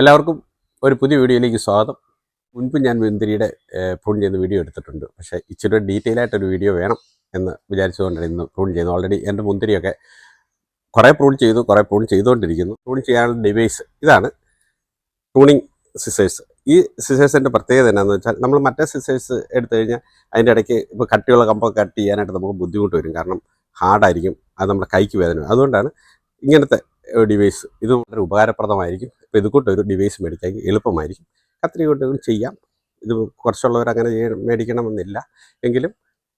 എല്ലാവർക്കും ഒരു പുതിയ വീഡിയോയിലേക്ക് സ്വാഗതം. മുൻപ് ഞാൻ മുന്തിരിയുടെ പ്രൂൺ ചെയ്യുന്ന വീഡിയോ എടുത്തിട്ടുണ്ട്. പക്ഷേ ഇച്ചിരി ഡീറ്റെയിൽ ആയിട്ടൊരു വീഡിയോ വേണം എന്ന് വിചാരിച്ചുകൊണ്ടാണ് ഇന്ന് പ്രൂൺ ചെയ്യുന്നത്. ഓൾറെഡി എന്റെ മുന്തിരിയൊക്കെ കുറേ പ്രൂൺ ചെയ്തു കുറേ പ്രൂൺ ചെയ്തുകൊണ്ടിരിക്കുന്നു. പ്രൂൺ ചെയ്യാനുള്ള ഡിവൈസ് ഇതാണ് പ്രൂണിങ് സിസേഴ്സ് ഈ സിസേഴ്സിന്റെ പ്രത്യേകത എന്നാന്ന് വെച്ചാൽ നമ്മൾ മറ്റേ സിസേഴ്സ് എടുത്തു കഴിഞ്ഞാൽ അതിന്റെ ഇടയ്ക്ക് ഇപ്പോൾ കട്ടിയുള്ള കമ്പൊക്കെ കട്ട് ചെയ്യാനായിട്ട് നമുക്ക് ബുദ്ധിമുട്ട് വരും. കാരണം ഹാർഡായിരിക്കും അത് നമ്മുടെ കൈക്ക് വേദന അതുകൊണ്ടാണ് ഇങ്ങനത്തെ ഡിവൈസ് ഇത് വളരെ ഉപകാരപ്രദമായിരിക്കും. ഇപ്പോൾ ഇത് ഒരു ഡിവൈസ് മേടിക്കാൻ എളുപ്പമായിരിക്കും. കത്രിക കൊണ്ട് ചെയ്യാം. ഇത് കുറച്ചുള്ളവർ അങ്ങനെ മേടിക്കണമെന്നില്ല. എങ്കിലും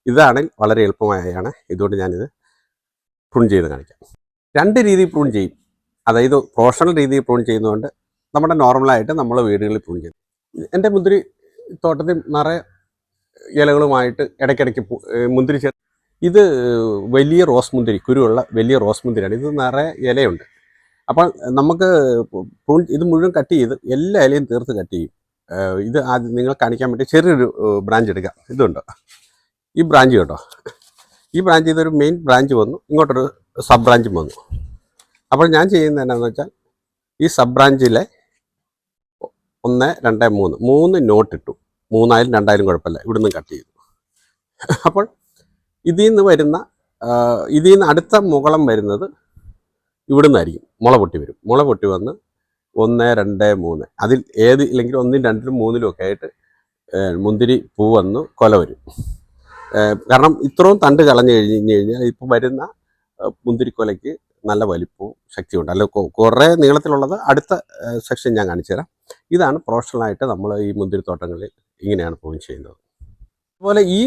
ഇതാണെങ്കിൽ വളരെ എളുപ്പമായാണ്. ഇതുകൊണ്ട് ഞാനിത് പ്രൂൺ ചെയ്ത് കാണിക്കാം. രണ്ട് രീതിയിൽ പ്രൂൺ ചെയ്യും. അതായത് പ്രൊഫഷണൽ രീതിയിൽ പ്രൂൺ ചെയ്യുന്നതുകൊണ്ട് നമ്മുടെ നോർമലായിട്ട് നമ്മൾ വീടുകളിൽ പ്രൂൺ ചെയ്യും. എന്റെ മുന്തിരി തോട്ടത്തിൽ നിറയെ ഇലകളുമായിട്ട് ഇടയ്ക്കിടയ്ക്ക് മുന്തിരി ചേർ ഇത് വലിയ റോസ് മുന്തിരി കുരുവുള്ള വലിയ റോസ് മുന്തിരിയാണ്. ഇത് നിറയെ ഇലയുണ്ട്. അപ്പോൾ നമുക്ക് ഇത് മുഴുവൻ കട്ട് ചെയ്ത് എല്ലാ ഇലയും തീർത്ത് കട്ട് ചെയ്യും. ഇത് ആദ്യം നിങ്ങൾ കാണിക്കാൻ വേണ്ടി ചെറിയൊരു ബ്രാഞ്ച് എടുക്കാം ഇതുണ്ട്. ഈ ബ്രാഞ്ച് കേട്ടോ ഈ ബ്രാഞ്ച് ഇതൊരു മെയിൻ ബ്രാഞ്ച് വന്നു. ഇങ്ങോട്ടൊരു സബ് ബ്രാഞ്ചും വന്നു. അപ്പോൾ ഞാൻ ചെയ്യുന്നത് എന്നാന്ന് വെച്ചാൽ ഈ സബ് ബ്രാഞ്ചിലെ ഒന്ന് രണ്ട് മൂന്ന്. മൂന്ന് നോട്ട് ഇട്ടു. മൂന്നായാലും രണ്ടായാലും കുഴപ്പമില്ല. ഇവിടുന്ന് കട്ട് ചെയ്തു. അപ്പോൾ ഇതിൽ നിന്ന് വരുന്ന ഇതിൽ നിന്ന് അടുത്ത മുകളം വരുന്നത് ഇവിടുന്ന് ആയിരിക്കും മുള പൊട്ടി വരും. മുള പൊട്ടി വന്ന് ഒന്ന് രണ്ട് മൂന്ന്. അതിൽ ഏത് ഇല്ലെങ്കിൽ ഒന്നും രണ്ടിലും മൂന്നിലും ഒക്കെ ആയിട്ട് മുന്തിരി പൂ വന്ന് കൊല വരും. കാരണം ഇത്രയും തണ്ട് കളഞ്ഞു കഴിഞ്ഞ് കഴിഞ്ഞാൽ ഇപ്പോൾ വരുന്ന മുന്തിരി മുന്തിരിക്കൊലയ്ക്ക് നല്ല വലിപ്പവും ശക്തിയുണ്ട്. അല്ല കുറേ നീളത്തിലുള്ളത് അടുത്ത സെക്ഷൻ ഞാൻ കാണിച്ചു തരാം. ഇതാണ് പ്രൊഫഷണലായിട്ട് നമ്മൾ ഈ മുന്തിരിത്തോട്ടങ്ങളിൽ ഇങ്ങനെയാണ് പ്രൂൺ ചെയ്യുന്നത്. അതുപോലെ ഈ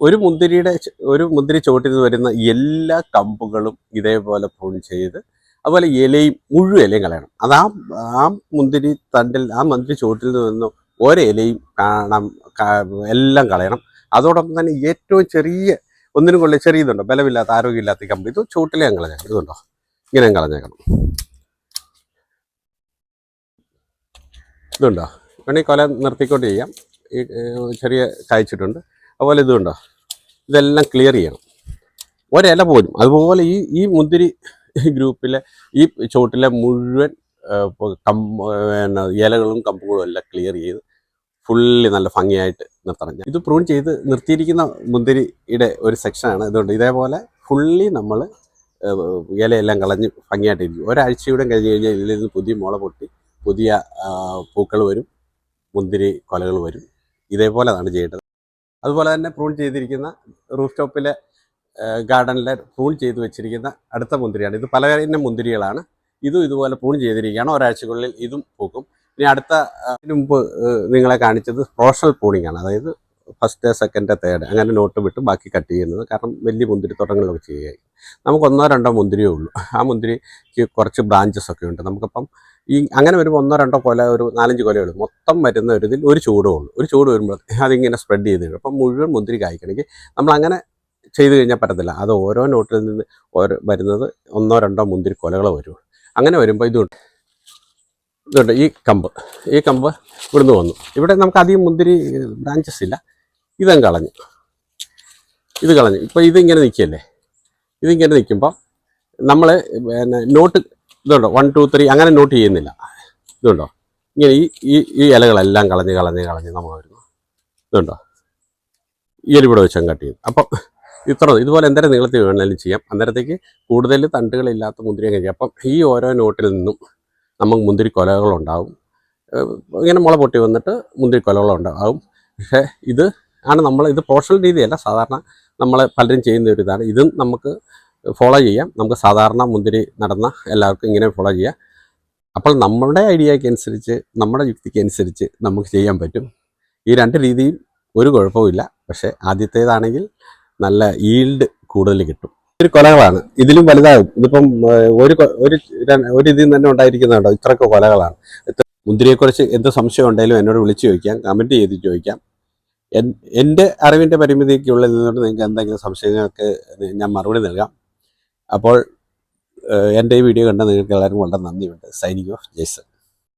ഒരു മുന്തിരിയുടെ ഒരു മുന്തിരി ചുവട്ടിൽ നിന്ന് വരുന്ന എല്ലാ കമ്പുകളും ഇതേപോലെ പ്രൂൺ ചെയ്ത് അതുപോലെ ഇലയും മുഴുവൻ ഇലയും കളയണം. അത് ആ ആ മുന്തിരി തണ്ടിൽ ആ മുന്തിരി ചുവട്ടിൽ നിന്ന് ഓരോ ഇലയും കാണാം എല്ലാം കളയണം. അതോടൊപ്പം തന്നെ ഏറ്റവും ചെറിയ ഒന്നിനും കൊള്ള ചെറിയ ഇതുണ്ടോ ബലമില്ലാത്ത ആരോഗ്യമില്ലാത്ത കമ്പ്. ഇത് ചുവട്ടിലെ ഞാൻ കളഞ്ഞേക്കണം ഇതുണ്ടോ? ഇങ്ങനെ ഞാൻ കളഞ്ഞേക്കണം. ഇതുണ്ടോ? വേണമെങ്കിൽ കൊല നിർത്തിക്കൊണ്ട് ചെയ്യാം. ഈ ചെറിയ കായ്ച്ചിട്ടുണ്ട്. അതുപോലെ ഇതുണ്ടോ? ഇതെല്ലാം ക്ലിയർ ചെയ്യണം. ഒരില പോലും അതുപോലെ ഈ ഈ മുന്തിരി ഗ്രൂപ്പിലെ ഈ ചോട്ടിലെ മുഴുവൻ കമ്പ് പിന്നെ ഇലകളും കമ്പുകളും എല്ലാം ക്ലിയർ ചെയ്ത് ഫുള്ളി നല്ല ഭംഗിയായിട്ട് നിർത്തണം. ഇത് പ്രൂൺ ചെയ്ത് നിർത്തിയിരിക്കുന്ന മുന്തിരിയുടെ ഒരു സെക്ഷനാണ് ഇതുകൊണ്ട് ഇതേപോലെ ഫുള്ളി നമ്മൾ ഇലയെല്ലാം കളഞ്ഞ് ഭംഗിയായിട്ടിരിക്കും ഒരാഴ്ചയുടെ കഴിഞ്ഞ് കഴിഞ്ഞാൽ ഇതിൽ നിന്ന് പുതിയ മുള പൊട്ടി പുതിയ പൂക്കൾ വരും മുന്തിരി കൊലകൾ വരും. ഇതേപോലെ ഇതേപോലെയാണ് ചെയ്യേണ്ടത്. അതുപോലെ തന്നെ പ്രൂൺ ചെയ്തിരിക്കുന്ന റൂഫ് ടോപ്പിലെ ഗാർഡനിലെ പ്രൂൺ ചെയ്ത് വെച്ചിരിക്കുന്ന അടുത്ത മുന്തിരിയാണ്. ഇത് പല ഇനം മുന്തിരികളാണ്. ഇതും ഇതുപോലെ പ്രൂൺ ചെയ്തിരിക്കുകയാണ്. ഒരാഴ്ചക്കുള്ളിൽ ഇതും പൂക്കും. ഇനി അടുത്ത മുമ്പ് നിങ്ങളെ കാണിച്ചത് പ്രൊഫഷണൽ പ്രൂണിംഗ് ആണ്. അതായത് ഫസ്റ്റ് സെക്കൻഡ് തേർഡ് അങ്ങനെ നോട്ട് വിട്ട് ബാക്കി കട്ട് ചെയ്യുന്നത്. കാരണം വലിയ മുന്തിരിത്തോട്ടങ്ങളിലൊക്കെ ചെയ്യുക. നമുക്ക് ഒന്നോ രണ്ടോ മുന്തിരിയേ ഉള്ളൂ. ആ മുന്തിരിക്ക് കുറച്ച് ബ്രാഞ്ചസ് ഒക്കെ ഉണ്ട്. നമുക്കപ്പം ഈ അങ്ങനെ വരുമ്പോൾ ഒന്നോ രണ്ടോ കൊല ഒരു നാലഞ്ച് കൊലകൾ മൊത്തം വരുന്ന ഒരു ഇതിൽ ഒരു ചൂടും ഉള്ളൂ. ഒരു ചൂട് വരുമ്പോൾ അതിങ്ങനെ സ്പ്രെഡ് ചെയ്ത് വരും അപ്പം മുഴുവൻ മുന്തിരി കായ്ക്കണമെങ്കിൽ നമ്മൾ അങ്ങനെ ചെയ്തു കഴിഞ്ഞാൽ പറ്റത്തില്ല. അത് ഓരോ നോട്ടിൽ നിന്ന് ഓരോ വരുന്നത് ഒന്നോ രണ്ടോ മുന്തിരി കൊലകൾ വരുള്ളൂ. അങ്ങനെ വരുമ്പോൾ ഇതുണ്ട്. ഇതുണ്ട്. ഈ കമ്പ്. ഈ കമ്പ് ഇവിടുന്ന് വന്നു. ഇവിടെ നമുക്ക് അധികം മുന്തിരി ബ്രാഞ്ചസ് ഇല്ല. ഇതങ്ങ് കളഞ്ഞു. ഇത് കളഞ്ഞു. ഇപ്പോൾ ഇതിങ്ങനെ നിൽക്കുകയല്ലേ? ഇതിങ്ങനെ നിൽക്കുമ്പോൾ നമ്മൾ പിന്നെ നോട്ട് ഇതുണ്ടോ? വൺ ടു ത്രീ അങ്ങനെ നോട്ട് ചെയ്യുന്നില്ല. ഇതുണ്ടോ? ഇങ്ങനെ ഈ ഈ ഈ ഇലകളെല്ലാം കളഞ്ഞ് കളഞ്ഞ് കളഞ്ഞ് നമ്മൾ വരുന്നു. ഇതുണ്ടോ? ഈ എലിവിടെ ഇവിടെ വെച്ച് അങ്ങ് കട്ട് ചെയ്യും അപ്പം ഇത്ര ഇതുപോലെ എന്തേരം നീളത്തിൽ വേണമെങ്കിലും ചെയ്യാം. അന്നേരത്തേക്ക് കൂടുതൽ തണ്ടുകളില്ലാത്ത മുന്തിരിയൊക്കെ ചെയ്യാം. അപ്പം ഈ ഓരോ നോട്ടിൽ നിന്നും നമുക്ക് മുന്തിരി കൊലകളുണ്ടാവും ഇങ്ങനെ മുള പൊട്ടി വന്നിട്ട് മുന്തിരി കൊലകളുണ്ടാവും പക്ഷേ ഇത് ആണ് നമ്മൾ ഇത് പ്രൊഫഷണൽ രീതിയല്ല. സാധാരണ നമ്മൾ പലരും ചെയ്യുന്ന ഒരു ഇതാണ്. ഇതും നമുക്ക് ഫോളോ ചെയ്യാം. നമുക്ക് സാധാരണ മുന്തിരി നടന്ന എല്ലാവർക്കും ഇങ്ങനെ ഫോളോ ചെയ്യാം. അപ്പോൾ നമ്മുടെ ഐഡിയയ്ക്ക് അനുസരിച്ച് നമ്മുടെ യുക്തിക്ക് അനുസരിച്ച് നമുക്ക് ചെയ്യാൻ പറ്റും. ഈ രണ്ട് രീതിയും ഒരു കുഴപ്പമില്ല പക്ഷേ ആദ്യത്തേതാണെങ്കിൽ നല്ല ഈൽഡ് കൂടുതൽ കിട്ടും. ഒരു കൊലകളാണ്. ഇതിലും വലുതാകും ഇതിപ്പം ഒരു ഒരു ഒരു ഇതിൽ തന്നെ ഉണ്ടായിരിക്കുന്നുണ്ടോ ഇത്രയൊക്കെ കൊലകളാണ്. മുന്തിരിയെക്കുറിച്ച് എന്ത് സംശയം ഉണ്ടെങ്കിലും എന്നോട് വിളിച്ച് ചോദിക്കാം. കമന്റ് ചെയ്ത് ചോദിക്കാം. എൻ- എന്റെ അറിവിന്റെ പരിമിതിക്കുള്ളിൽ നിന്നുകൊണ്ട് നിങ്ങൾക്ക് എന്തെങ്കിലും സംശയങ്ങൾക്ക് ഞാൻ മറുപടി നൽകാം. അപ്പോൾ എന്റെ ഈ വീഡിയോ കണ്ട നിങ്ങൾക്ക് എല്ലാവർക്കും വളരെ നന്ദിയുണ്ട്. Signing off Jaison.